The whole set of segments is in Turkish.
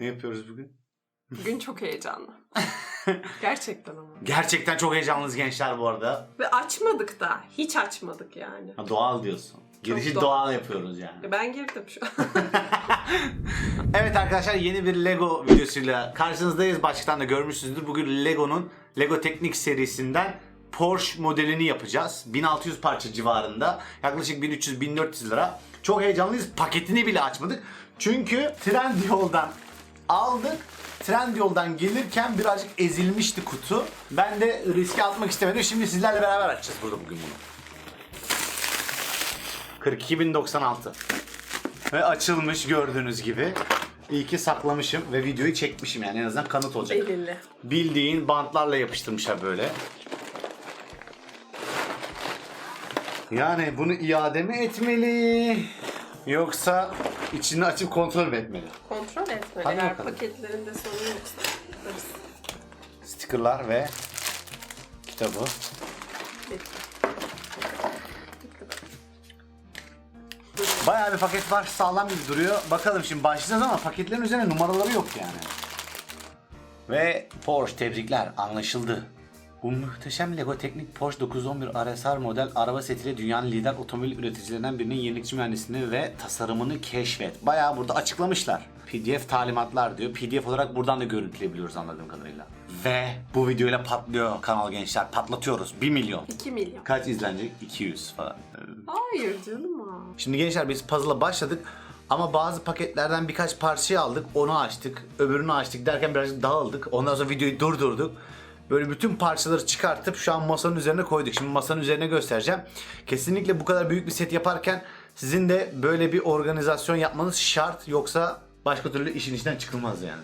Ne yapıyoruz bugün? Bugün çok heyecanlı. Gerçekten ama. Gerçekten çok heyecanlıyız gençler bu arada. Ve açmadık da. Hiç açmadık yani. Ha, doğal diyorsun. Girişi doğal. doğal. yapıyoruz yani. Ya Ben girdim şu an. Evet arkadaşlar yeni bir Lego videosuyla karşınızdayız. Başlıktan da görmüşsünüzdür. Bugün Lego'nun Lego Teknik serisinden Porsche modelini yapacağız. 1600 parça civarında. Yaklaşık 1300-1400 lira. Çok heyecanlıyız. Paketini bile açmadık. Çünkü Trendyol'dan aldık. Trendyol'dan gelirken birazcık ezilmişti kutu. Ben de riske atmak istemedim. Şimdi sizlerle beraber açacağız burada bugün bunu. 42.096 ve açılmış gördüğünüz gibi. İyi ki saklamışım ve videoyu çekmişim yani en azından kanıt olacak. Belirli. Bildiğin bantlarla yapıştırmışlar böyle. Yani bunu iade mi etmeli? Yoksa içini açıp kontrol mü etmeli? Kontrol. Hadi bakalım. paketlerinde sorun yoksa. Stickerlar ve kitabı. Bitti. Bayağı bir paket var sağlam gibi duruyor. Bakalım şimdi başlayacağız ama paketlerin üzerine numaraları yok yani. Ve Porsche tebrikler anlaşıldı. Bu muhteşem Lego Teknik Porsche 911 RSR model araba setiyle dünyanın lider otomobil üreticilerinden birinin yenilikçi mühendisliğini ve tasarımını keşfet. Bayağı burada açıklamışlar. PDF talimatlar diyor. PDF olarak buradan da görüntüleyebiliyoruz anladığım kadarıyla. Ve bu videoyla patlıyor kanal gençler. Patlatıyoruz. 1 milyon. 2 milyon. Kaç izlenecek? 200 falan. Hayır canım ha. Şimdi gençler biz puzzle'a başladık ama bazı paketlerden birkaç parçayı aldık, onu açtık, öbürünü açtık derken birazcık dağıldık. Ondan sonra videoyu durdurduk. Böyle bütün parçaları çıkartıp şu an masanın üzerine koyduk. Şimdi masanın üzerine göstereceğim. Kesinlikle bu kadar büyük bir set yaparken sizin de böyle bir organizasyon yapmanız şart. Yoksa başka türlü işin içinden çıkılmaz yani.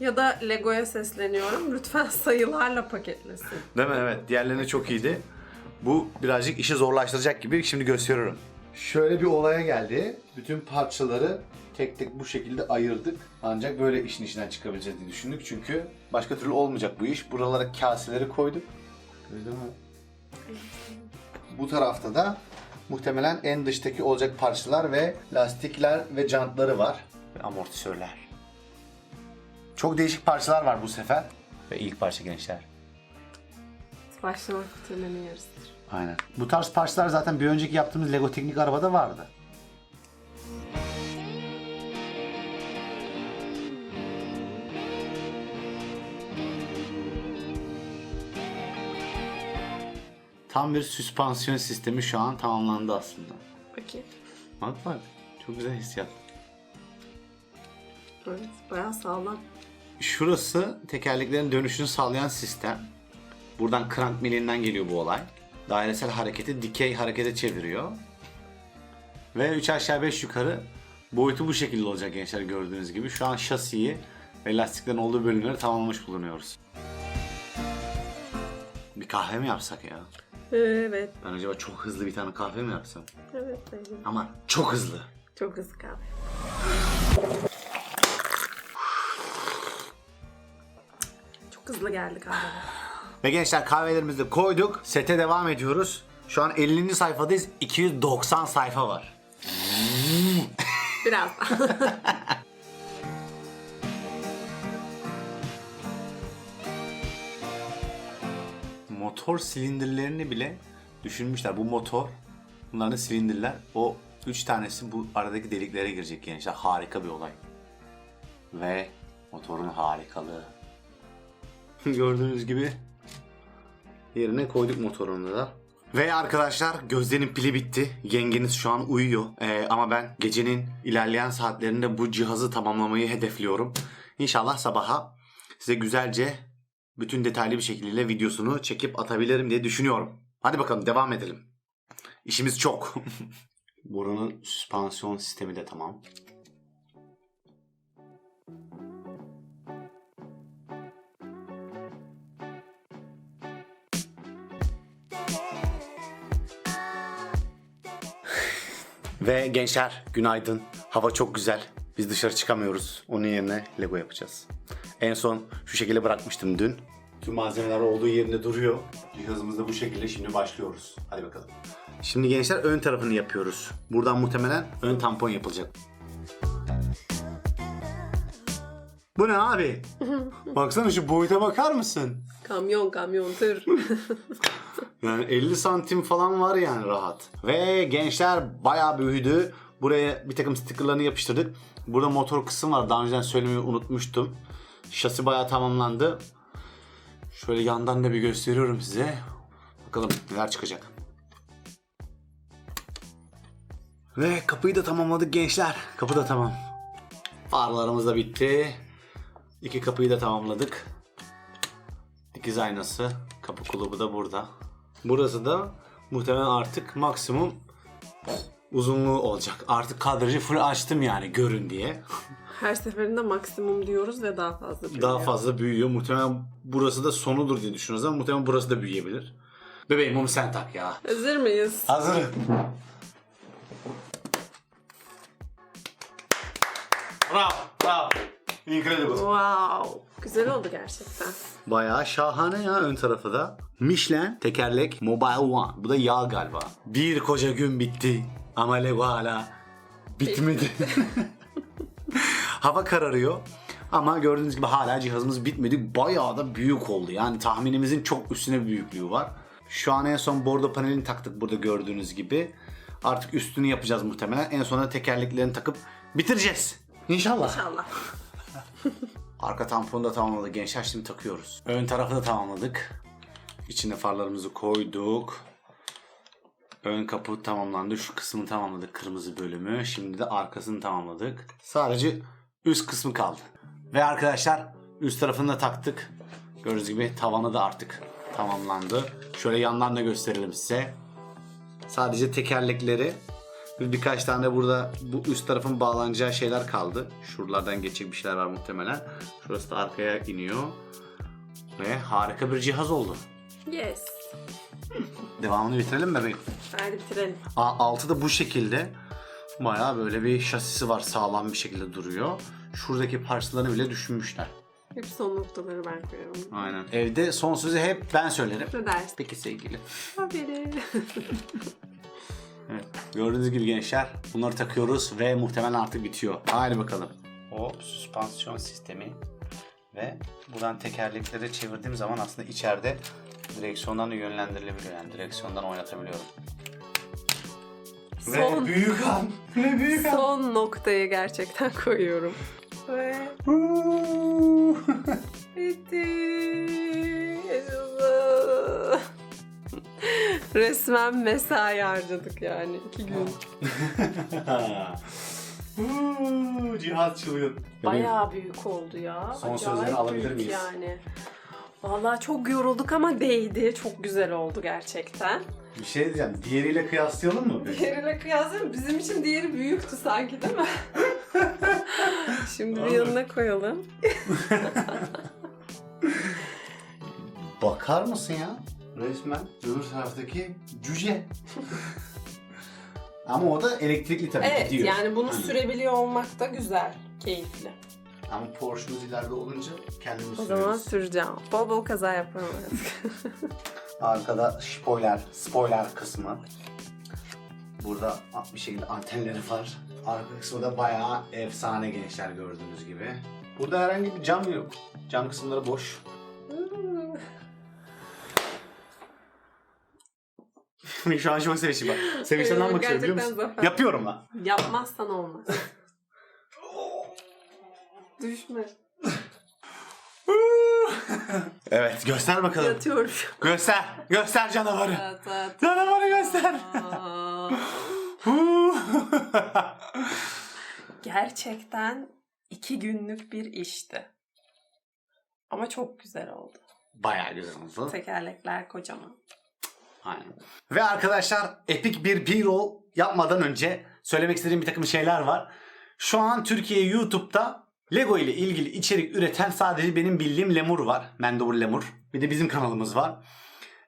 Ya da Lego'ya sesleniyorum. Lütfen sayılarla paketlesin. Değil mi? Evet. Diğerlerine çok iyiydi. Bu birazcık işi zorlaştıracak gibi. Şimdi gösteriyorum. Şöyle bir olaya geldi. Bütün parçaları tek tek bu şekilde ayırdık. Ancak böyle işin içinden çıkabileceğiz diye düşündük. Çünkü başka türlü olmayacak bu iş. Buralara kaseleri koyduk. Gördün mü? Bu tarafta da muhtemelen en dıştaki olacak parçalar ve lastikler ve jantları var. Ve amortisörler. Çok değişik parçalar var bu sefer. Ve ilk parça gençler. Başlamak bitirmenin yarısıdır. Aynen. Bu tarz parçalar zaten bir önceki yaptığımız Lego Teknik arabada vardı. Tam bir süspansiyon sistemi şu an tamamlandı aslında. Bakayım. Bak bak. Çok güzel hissiyat. Evet, bayağı sağlam. Şurası tekerleklerin dönüşünü sağlayan sistem. Buradan crank milinden geliyor bu olay. Dairesel hareketi dikey harekete çeviriyor. Ve 3 aşağı 5 yukarı boyutu bu şekilde olacak gençler gördüğünüz gibi. Şu an şasiyi ve lastiklerin olduğu bölümleri tamamlamış bulunuyoruz. Bir kahve mi yapsak ya? Evet. Ben acaba çok hızlı bir tane kahve mi yapsam? Evet. evet. Ama çok hızlı. Çok hızlı kahve. Çok hızlı geldi kahve. Ve gençler kahvelerimizi de koyduk. Sete devam ediyoruz. Şu an 50. sayfadayız. 290 sayfa var. Biraz motor silindirlerini bile düşünmüşler. Bu motor, bunların silindirler. O üç tanesi bu aradaki deliklere girecek gençler. Harika bir olay. Ve motorun harikalığı. Gördüğünüz gibi yerine koyduk motorunu da. Ve arkadaşlar Gözde'nin pili bitti. Yengeniz şu an uyuyor. Ee, ama ben gecenin ilerleyen saatlerinde bu cihazı tamamlamayı hedefliyorum. İnşallah sabaha size güzelce bütün detaylı bir şekilde videosunu çekip atabilirim diye düşünüyorum. Hadi bakalım devam edelim. İşimiz çok. Buranın süspansiyon sistemi de tamam. Ve gençler günaydın. Hava çok güzel. Biz dışarı çıkamıyoruz. Onun yerine Lego yapacağız. En son şu şekilde bırakmıştım dün. Tüm malzemeler olduğu yerinde duruyor. Cihazımız da bu şekilde şimdi başlıyoruz. Hadi bakalım. Şimdi gençler ön tarafını yapıyoruz. Buradan muhtemelen ön tampon yapılacak. Bu ne abi? Baksana şu boyuta bakar mısın? Kamyon kamyon tır. Yani 50 santim falan var yani rahat. Ve gençler bayağı büyüdü. Buraya bir takım stickerlarını yapıştırdık. Burada motor kısım var. Daha önceden söylemeyi unutmuştum. Şasi bayağı tamamlandı. Şöyle yandan da bir gösteriyorum size. Bakalım neler çıkacak. Ve kapıyı da tamamladık gençler. Kapı da tamam. Farlarımız da bitti. İki kapıyı da tamamladık. Dikiz aynası. Kapı kulubu da burada. Burası da muhtemelen artık maksimum uzunluğu olacak. Artık kadrajı full açtım yani görün diye. Her seferinde maksimum diyoruz ve daha fazla büyüyor. Daha fazla büyüyor. Muhtemelen burası da sonudur diye düşünüyoruz ama muhtemelen burası da büyüyebilir. Bebeğim mumu sen tak ya. Hazır mıyız? Hazırım. Bravo, bravo. Incredible. Wow. Güzel oldu gerçekten. Bayağı şahane ya ön tarafı da. Michelin tekerlek Mobile One. Bu da yağ galiba. Bir koca gün bitti ama Lego hala bitmedi. Hava kararıyor. Ama gördüğünüz gibi hala cihazımız bitmedi. Bayağı da büyük oldu. Yani tahminimizin çok üstüne bir büyüklüğü var. Şu an en son bordo panelini taktık burada gördüğünüz gibi. Artık üstünü yapacağız muhtemelen. En sonunda tekerleklerini takıp bitireceğiz. İnşallah. İnşallah. Arka tamponu da tamamladık gençler şimdi takıyoruz. Ön tarafı da tamamladık. İçine farlarımızı koyduk. Ön kapı tamamlandı. Şu kısmını tamamladık kırmızı bölümü. Şimdi de arkasını tamamladık. Sadece üst kısmı kaldı. Ve arkadaşlar üst tarafını da taktık. Gördüğünüz gibi tavanı da artık tamamlandı. Şöyle yandan da gösterelim size. Sadece tekerlekleri ve birkaç tane burada bu üst tarafın bağlanacağı şeyler kaldı. Şuralardan geçecek bir şeyler var muhtemelen. Şurası da arkaya iniyor. Ve harika bir cihaz oldu. Yes. Devamını bitirelim mi bebeğim? Hadi bitirelim. A- Altı da bu şekilde. Bayağı böyle bir şasisi var sağlam bir şekilde duruyor. Şuradaki parçalarını bile düşünmüşler. Hep son noktaları ben koyuyorum. Aynen. Evde son sözü hep ben söylerim. Ne dersin? Peki sevgili. Haberi. Evet. Gördüğünüz gibi gençler bunları takıyoruz ve muhtemelen artık bitiyor. Haydi bakalım. O süspansiyon sistemi ve buradan tekerlekleri çevirdiğim zaman aslında içeride direksiyondan da yönlendirilebiliyor. Yani direksiyondan oynatabiliyorum. Son, büyük an. Ve büyük son noktayı gerçekten koyuyorum. Ve bitti. Yaşasın. Resmen mesai harcadık yani iki gün. Uuu, Cihaz çılgın. Bayağı büyük oldu ya. Son Acayip sözleri alabilir büyük miyiz? Yani. Vallahi çok yorulduk ama değdi. Çok güzel oldu gerçekten. Bir şey diyeceğim. Diğeriyle kıyaslayalım mı? peki? Diğeriyle kıyaslayalım. Bizim için diğeri büyüktü sanki değil mi? Şimdi bir yanına koyalım. Bakar mısın ya? Resmen öbür taraftaki cüce. Ama o da elektrikli tabii Evet gidiyor. yani bunu Hani. sürebiliyor olmak da güzel, keyifli. Ama Porsche'umuz ileride olunca kendimiz O zaman sürüyoruz. süreceğim. Bol bol kaza yaparım artık. Arkada spoiler, spoiler kısmı. Burada bir şekilde antenleri var. Arka kısmı da bayağı efsane gençler gördüğünüz gibi. Burada herhangi bir cam yok. Cam kısımları boş. Şu an çok sevinçliyim bak. Sevinçten istiyorum biliyor musun? zafer. Yapıyorum lan. Yapmazsan olmaz. Düşme. evet göster bakalım. Yatıyorum. Göster. Göster canavarı. Yat, yat. Canavarı göster. Gerçekten iki günlük bir işti. Ama çok güzel oldu. Bayağı güzel oldu. Tekerlekler kocaman. Aynen. Ve arkadaşlar epik bir B-roll yapmadan önce söylemek istediğim bir takım şeyler var. Şu an Türkiye YouTube'da Lego ile ilgili içerik üreten sadece benim bildiğim Lemur var. Mendobur Lemur. Bir de bizim kanalımız var.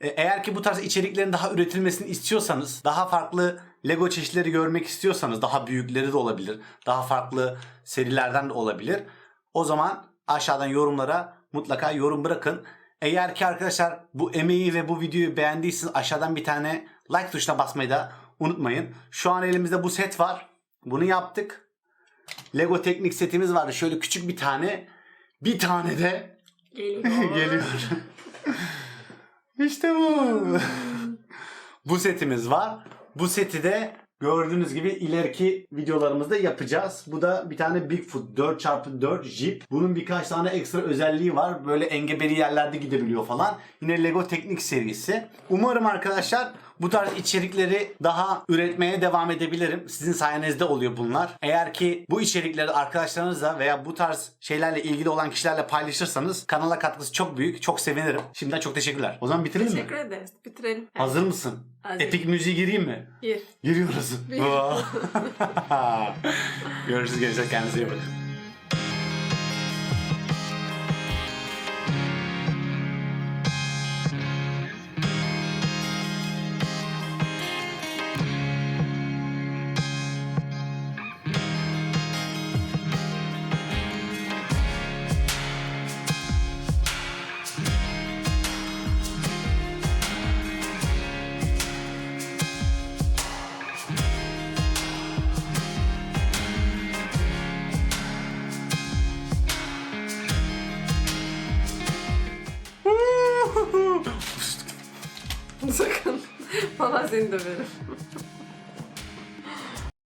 E, Eğer ki bu tarz içeriklerin daha üretilmesini istiyorsanız, daha farklı Lego çeşitleri görmek istiyorsanız, daha büyükleri de olabilir, daha farklı serilerden de olabilir. O zaman aşağıdan yorumlara mutlaka yorum bırakın. Eğer ki arkadaşlar bu emeği ve bu videoyu beğendiyseniz aşağıdan bir tane like tuşuna basmayı da unutmayın. Şu an elimizde bu set var. Bunu yaptık. Lego teknik setimiz vardı. Şöyle küçük bir tane. Bir tane de Geliyor. geliyor. işte bu. bu setimiz var. Bu seti de gördüğünüz gibi ileriki videolarımızda yapacağız. Bu da bir tane Bigfoot 4x4 Jeep. Bunun birkaç tane ekstra özelliği var. Böyle engebeli yerlerde gidebiliyor falan. Yine Lego Teknik serisi. Umarım arkadaşlar bu tarz içerikleri daha üretmeye devam edebilirim. Sizin sayenizde oluyor bunlar. Eğer ki bu içerikleri arkadaşlarınızla veya bu tarz şeylerle ilgili olan kişilerle paylaşırsanız kanala katkısı çok büyük. Çok sevinirim. Şimdiden çok teşekkürler. O zaman bitirelim mi? Teşekkür ederiz. Bitirelim. Hazır mısın? Hazır. Epik müziği gireyim mi? Gir. Giriyoruz. Bir. Görüşürüz gençler. Kendinize iyi bakın. Seni döverim.